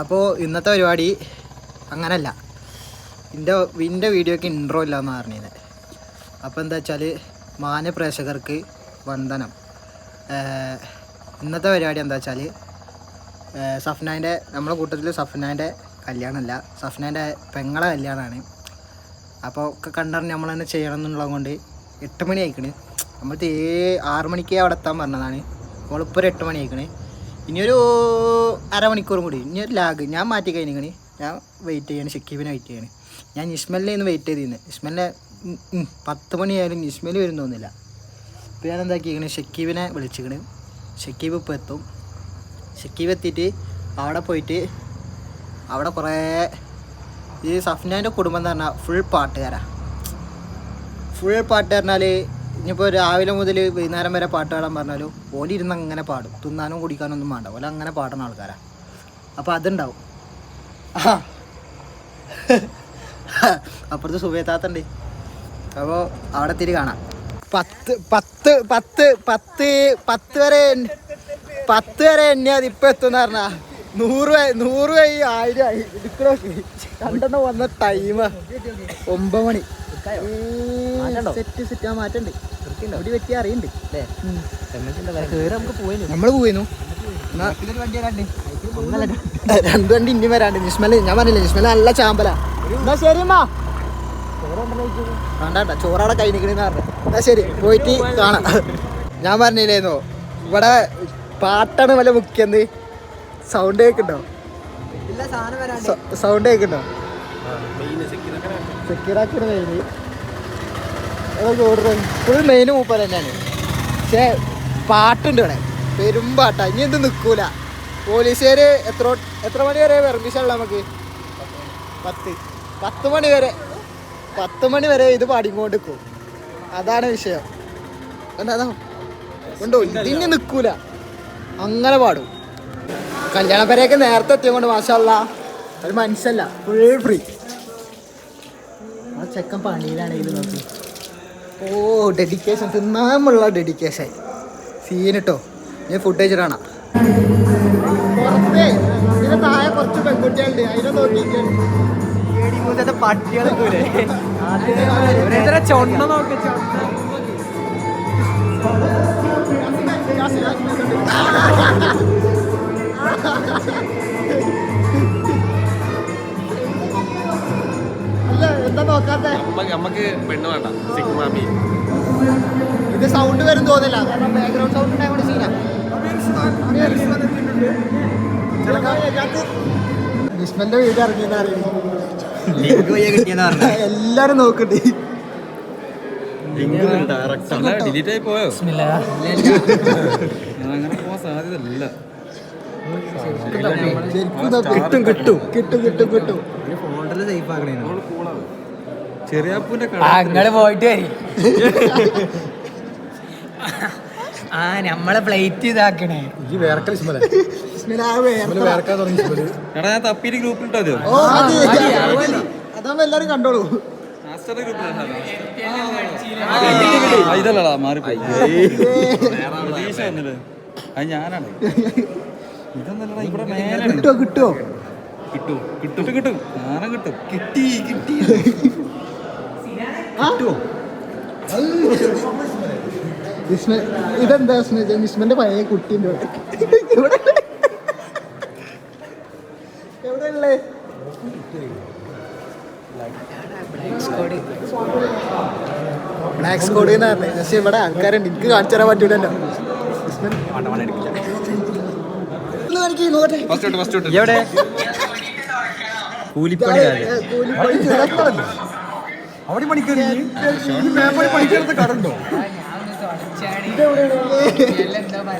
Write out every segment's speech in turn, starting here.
അപ്പോൾ ഇന്നത്തെ പരിപാടി അങ്ങനല്ല. എന്റെ എന്റെ വീഡിയോക്ക് ഇൻട്രോ ഇല്ല എന്ന് പറഞ്ഞത് അപ്പോൾ എന്താ വെച്ചാൽ മാന്യ പ്രേക്ഷകർക്ക് വന്ദനം. ഇന്നത്തെ പരിപാടി എന്താ വെച്ചാൽ സഫ്നാന്റെ നമ്മുടെ കൂട്ടത്തിൽ സഫ്നാന്റെ കല്യാണമല്ല സഫ്നാന്റെ പെങ്ങളെ കല്യാണമാണ് അപ്പോൾ ഒക്കെ കണ്ടറിഞ്ഞ് നമ്മൾ തന്നെ ചെയ്യണം എന്നുള്ളത് കൊണ്ട് എട്ട് മണി ആയിക്കണ്. നമ്മൾ തേ ആറ് മണിക്ക് അവിടെ എത്താൻ പറഞ്ഞതാണ്. നമ്മളിപ്പോൾ ഒരു എട്ട് മണി ആയിക്കണ്. ഇനിയൊരു അരമണിക്കൂറും കൂടി. ഇനി ഒരു ലാഗ് ഞാൻ മാറ്റി കഴിഞ്ഞു ഞാൻ വെയിറ്റ് ചെയ്യാണ്. ഷക്കീബിനെ വെയിറ്റ് ചെയ്യാണ്. ഞാൻ ഇസ്മലിനെ ഇന്ന് വെയിറ്റ് ചെയ്തിരുന്നു. ഇസ്മലിനെ പത്ത് മണിയായാലും ഇസ്മൽ വരും തോന്നില്ല ഇപ്പം ഞാൻ എന്താക്കിക്കണ് ഷക്കീബിനെ വിളിച്ചിക്കണ്. ഷക്കീബ് ഇപ്പോൾ എത്തും. ഷക്കീബ് എത്തിയിട്ട് അവിടെ പോയിട്ട് അവിടെ കുറേ ഈ സഫ്നാന്റെ കുടുംബം എന്ന് പറഞ്ഞാൽ ഫുൾ പാട്ടുകാരാണ് ഫുൾ പാട്ട് പറഞ്ഞാൽ ഇനിയിപ്പോൾ രാവിലെ മുതൽ വൈകുന്നേരം വരെ പാട്ട് പാടാൻ പറഞ്ഞാലും ഓലി ഇരുന്ന് അങ്ങനെ പാടും. തിന്നാനും കുടിക്കാനും ഒന്നും വേണ്ട ഓല അങ്ങനെ പാടുന്ന ആൾക്കാരാ. അപ്പോൾ അതുണ്ടാവും. അപ്പുറത്ത് സുബേത്താത്തുണ്ട് അപ്പോൾ അവിടെ തിരി കാണാം. പത്ത് പത്ത് പത്ത് പത്ത് പത്ത് വരെ എണ്ണ- പത്ത് വരെ എണ്ണിയത് ഇപ്പം എത്തുന്ന പറഞ്ഞാ നൂറ് നൂറ് ആയിരം ആയി. കണ്ടെന്ന് വന്ന ടൈം ഒമ്പത് മണി. സെറ്റ് സെറ്റ് ആ മാറ്റണ്ട്. ഇവിടെ പറ്റി അറിയണ്ട്. നമ്മൾ പോയിരുന്നു രണ്ട് വണ്ടി ഇനി വരാണ്ട്. നിസ്മൽ ഞാൻ പറഞ്ഞില്ലേ നിസ്മൽ നല്ല ചാമ്പല. എന്നാ ശരി അമ്മ വേണ്ട ചോറവിടെ കൈ നിക്കണെന്ന് പറഞ്ഞു. എന്നാ ശരി പോയിട്ട് കാണാം. ഞാൻ പറഞ്ഞില്ലേന്നോ ഇവിടെ പാട്ടാണ് വല്ല മുഖ്യന്ത് സൗണ്ട് കേൾക്കുന്നുണ്ടോ? സൗണ്ട് കേൾക്കുന്നുണ്ടോ? ഫുൾ മെയിൻ മൂപ്പർ തന്നെയാണ്. പക്ഷേ പാട്ടുണ്ട് ഇവിടെ. പെരും ഇനി എന്ത് നിൽക്കൂല. പോലീസുകാര് എത്ര എത്ര മണി വരെ പെർമിഷൻ ഉള്ള നമുക്ക്? പത്ത്. പത്ത് മണി വരെ. പത്ത് മണി വരെ ഇത് പാടിക്കൊണ്ട് നിൽക്കും. അതാണ് വിഷയം. എന്താ ഉണ്ടോ? ഇതിന് നിൽക്കൂല. അങ്ങനെ പാടും. കല്യാണപ്പരയൊക്കെ നേരത്തെ നേരത്തെ എത്തിയതുകൊണ്ട് മാഷല്ല ഒരു മനുഷ്യല്ല ഫുൾ ഫ്രീ ചെക്കൻ പണിയിലാണ് ഇത് നോക്കി. ഓ ഡെഡിക്കേഷൻ തിന്നാമുള്ള ഡെഡിക്കേഷൻ സീൻ കേട്ടോ ഞാൻ ഫുഡ് കഴിച്ചിട്ടാണ് താഴെ കുറച്ച് പെൺകുട്ടികളുണ്ട്. അതിനെ നോക്കിയിട്ട് പട്ടികളെ ചൊണ്ണ നോക്കി നമുക്ക് പെണ്ണ് വേണ്ട. സിഗ്മാമി ഇത് സൗണ്ട് വരും തോന്നില്ല. കാരണം ബാക്ക്ഗ്രൗണ്ട് സൗണ്ട് വിസ്മന്റെ വീട് ഇറങ്ങിയെന്ന് അറിയുന്നു എല്ലാരും നോക്കണ്ടേ ഡിലീറ്റ് ആയി പോയോ? അങ്ങനെ പോവാൻ കിട്ടും കിട്ടും കിട്ടും കിട്ടും കിട്ടും. ചെറിയാപ്പൂന്റെ അങ്ങട് പോയിട്ട് വരി. ആ നമ്മളെ പ്ലേറ്റ് ഇതാക്കണേ. ഈ ആ വേറെ എടാ ഞാൻ തപ്പീര് ഗ്രൂപ്പിൽ ഇട്ടോ ഓ മതി അതാവുമ്പോ എല്ലാരും കണ്ടോളൂ. ഇതല്ലടാ മാറിപ്പോയി. അത് ഞാനാണ്. ഇതൊന്നല്ലടാ ഇവിടെ നേരെ കിട്ടോ കിട്ടോ? കിട്ടും കിട്ടും. കിട്ടും ഞാനും കിട്ടും. കിട്ടി കിട്ടി. വിസ്മ ഇതെന്താ വിസ്മ വിസ്മന്റെ പഴയ കുട്ടിന്റെ ഇവിടെ എവിടെ ഉള്ളേ? ബ്ലാക്ക് സ്കോഡ് എന്ന് പറഞ്ഞത് പക്ഷെ ഇവിടെ ആൾക്കാരുണ്ട്. എനിക്ക് കാണിച്ചു തരാൻ പറ്റൂലല്ലോ. കൂലിപ്പണി എവിടെ? കൂലിപ്പണി? അവിടെ പണിക്കറി?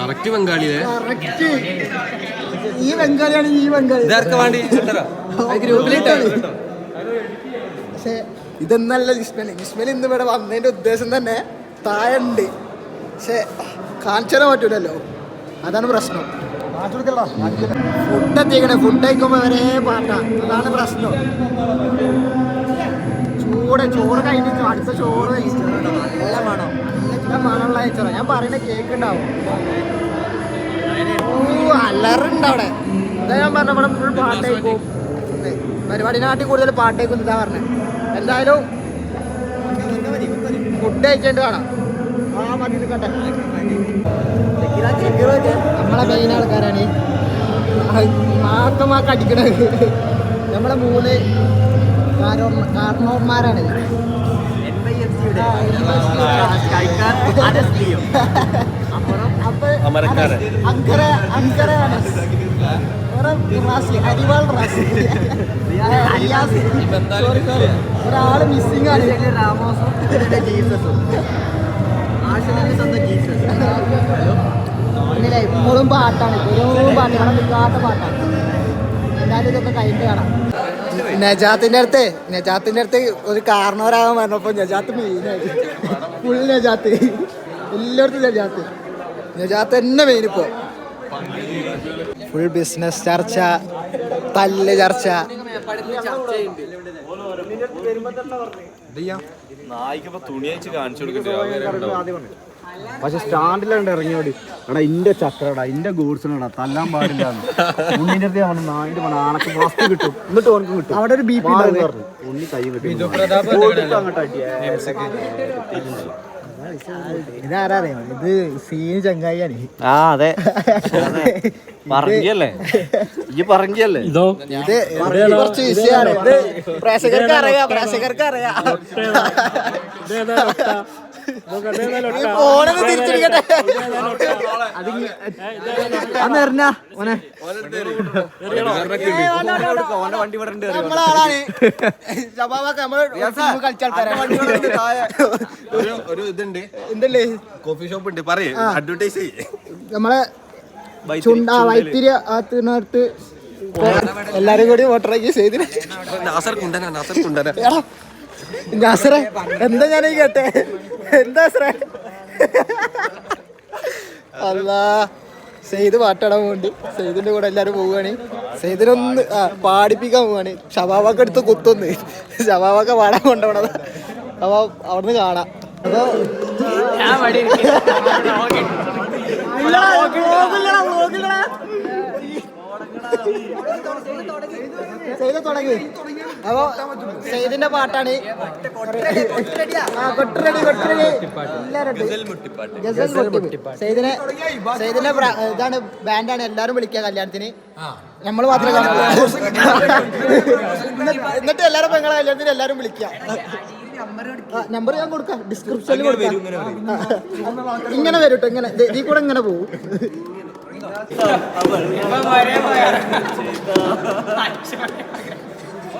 കറക്റ്റ് ബംഗാളിയെ ഈ ബംഗാളിയാണ് ഈ ബംഗാളി. വേണ്ടി? പക്ഷേ ഇതെന്നല്ല ഇസ്മൽ ഇസ്മൽ ഇന്ന് ഇവിടെ വന്നതിന്റെ ഉദ്ദേശം തന്നെ താഴെ ഉണ്ട് പക്ഷെ കാണിച്ചു പറ്റൂലല്ലോ. അതാണ് പ്രശ്നം. ഫുഡ് എത്തിക്കണേ ഫുഡ് കഴിക്കുമ്പോ വരെ പാട്ടാ. അതാണ് പ്രശ്നം. ചൂട് ചോറ് കഴിഞ്ഞിട്ട് അടുത്ത ചോറ് നല്ല മണം. നല്ല മണമുള്ള കഴിച്ചോ ഞാൻ പറയുന്ന കേക്ക് ഉണ്ടാവും ഓ അലറുണ്ട് അവിടെ. അതാ ഞാൻ പറഞ്ഞ ഇവിടെ ഫുൾ പാട്ടേക്കും. പരിപാടി നാട്ടിൽ കൂടുതൽ പാട്ടേക്കും ഇതാ പറഞ്ഞത് എന്തായാലും ഫുഡ് കഴിക്കേണ്ടി വേണം. ആ മതി നിൽക്കട്ടെ. നമ്മളെ മെയിൻ ആൾക്കാരാണ്. മാക്കമാക്കടിക്കണത് നമ്മളെ മൂന്ന് കാരണവന്മാരാണ്. ഒരാൾ മിസ്സിംഗ് ആണ്. ഇങ്ങനെ എപ്പോഴും പാട്ടാണ്. എപ്പോഴും പാട്ട്. ഇവിടെ നിൽക്കാത്ത പാട്ടാണ്. എന്തായാലും ഇതൊക്കെ കഴിഞ്ഞ് കാണാം. നജാത്തിന്റെ അടുത്ത് നജാത്തിന്റെ അടുത്ത് ഒരു കാരണവരാകാൻ പറഞ്ഞപ്പോ നജാത്ത് മെയിനായിട്ട് ഫുൾ നജാത്ത്. എല്ലായിടത്തും നജാത്ത്. നജാത്ത് തന്നെ മെയിൻ ഇപ്പോ. ഫുൾ ബിസിനസ് ചർച്ച തല്ല് ചർച്ച. നായിക്കിപ്പോ തുണി അയച്ച് കാണിച്ചു കൊടുക്കട്ടെ. പക്ഷെ സ്റ്റാൻഡിലുണ്ട് ഇറങ്ങിയോടി. എടാ ഇന്റെ ചക്രടാ ഇന്റെ ഗൂഡ്സിനടാ തല്ലാൻ പാടില്ല ഉണ്ണിന്റെ അടുത്ത് അവന് നായിന്റെ പണ ആണക്ക് ഫസ്റ്റ് കിട്ടും. എന്നിട്ട് ഓനക്കും കിട്ടും. അവിടെ ഒരു ബി പി പറഞ്ഞു. ഉണ്ണി കൈ കിട്ടി അങ്ങോട്ട് അടിയാ. ഇത് സീൻ ചങ്ങായിയാണ്. ആ അതെ. പറഞ്ഞല്ലേ ഈ പറഞ്ഞല്ലേ ഇതോ? ഇത് ഇത് കുറച്ച് വിഷയമാണ് ഇത് പ്രേക്ഷകർക്ക് അറിയാം പ്രേക്ഷകർക്ക് അറിയാം. ഫോണൊന്ന് തിരിച്ചെടുക്കട്ടെ. അന്ന് എറിഞ്ഞ ഓനെ. നമ്മളെ കളിച്ച ആൾക്കാരാണ് ഒരു ഒരു ഇതുണ്ട്. എന്തല്ലേ കോഫി ഷോപ്പ് ഉണ്ട്. പറയേ അഡ്വർടൈസ് നമ്മളെ ചുണ്ട വൈത്തിരി അതിനകത്ത് എല്ലാരും കൂടി വോട്ടറാക്കി ചെയ്തിന്. നാസർ കുണ്ടന നാസർ കുണ്ടന. നാസറേ എന്താ ഞാൻ ഈ കേട്ടെ? എന്താ സ്രേ അല്ലാ സെയ്ത് പാട്ടാടാൻ വേണ്ടി. സെയ്തിന്റെ കൂടെ എല്ലാരും പോവുകയാണ്. സെയ്തിനൊന്ന് ആ പാടിപ്പിക്കാൻ പോവാണ് ഷബാബൊക്കെ എടുത്ത് കുത്തൊന്ന്. ഷബാബൊക്കെ പാടാൻ കൊണ്ടുപോണത്. അപ്പൊ അവിടുന്ന് കാണാം. അപ്പൊ തുടങ്ങി. അപ്പൊ സെയ്ദിന്റെ പാട്ടാണ്. ആ സെയ്തിന്റെ പ്ര- ഇതാണ് ബാൻഡാണ്. എല്ലാരും വിളിക്കുക കല്യാണത്തിന്. നമ്മൾ മാത്രമേ കാണുള്ളൂ. എന്നിട്ട് എല്ലാരും പെങ്ങളെ കല്യാണത്തിന് എല്ലാരും വിളിക്കുക. നമ്പർ ഞാൻ കൊടുക്കാം. ഡിസ്ക്രിപ്ഷനിൽ കൊടുക്കാം. ഇങ്ങനെ വരും. കേട്ടോ ഇങ്ങനെ ഇതിൽ കൂടെ ഇങ്ങനെ പോകും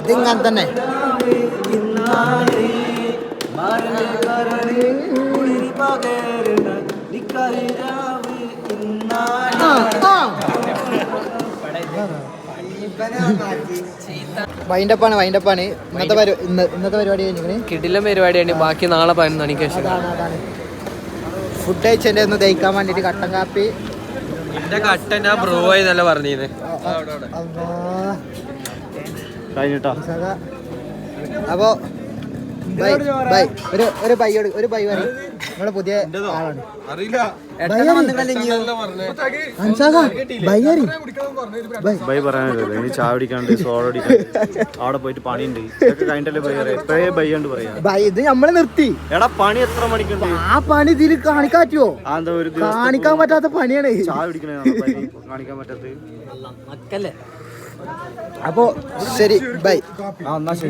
ഇതിങ്ങനെ തന്നെ. വൈൻഡപ്പാണ് വൈൻഡപ്പാണ്. ഇന്നത്തെ ഇന്നത്തെ പരിപാടി കഴിഞ്ഞിങ്ങനെ കിടിലം പരിപാടിയാണ്. ബാക്കി നാളെ പതിനൊന്ന് മണിക്ക് ശേഷം. ഫുഡ് കഴിച്ചതിന്റെ ഒന്ന് ദഹിക്കാൻ വേണ്ടിയിട്ട് കട്ടൻ കാപ്പി എന്റെ കട്ട ഞാൻ ബ്രോ ആയിന്നല്ല പറഞ്ഞിരുന്നത് അല്ലാ. കഴിഞ്ഞിട്ടാ സദാ. ബൈ. ഒരു ഒരു ബൈ ഒരു ബൈ പറയും നമ്മളെ പുതിയ ആളാണ്. ബൈ പറയാനല്ലോ ഇനി കുടിക്കാണ്ട് സോഡ അവിടെ പോയിട്ട് പണിയുണ്ട്. ഇതൊക്കെ കഴിഞ്ഞിട്ടല്ലേ ബൈ പറയാം? എപ്പോഴേ ബൈ ഉണ്ട് പറയാ. ബൈ ഇത് നമ്മളെ നിർത്തി. എടാ പണി എത്ര മണിക്കുണ്ട്? ആ പണി ഇതിൽ കാണിക്കാൻ പറ്റുമോ ആ എന്താ ഒരു കാണിക്കാൻ പറ്റാത്ത പണിയാണ്. ചായ കുടിക്കണേ കാണിക്കാൻ പറ്റാത്തത്? അപ്പോ ശരി ബൈ. ആ എന്നാ ശരി.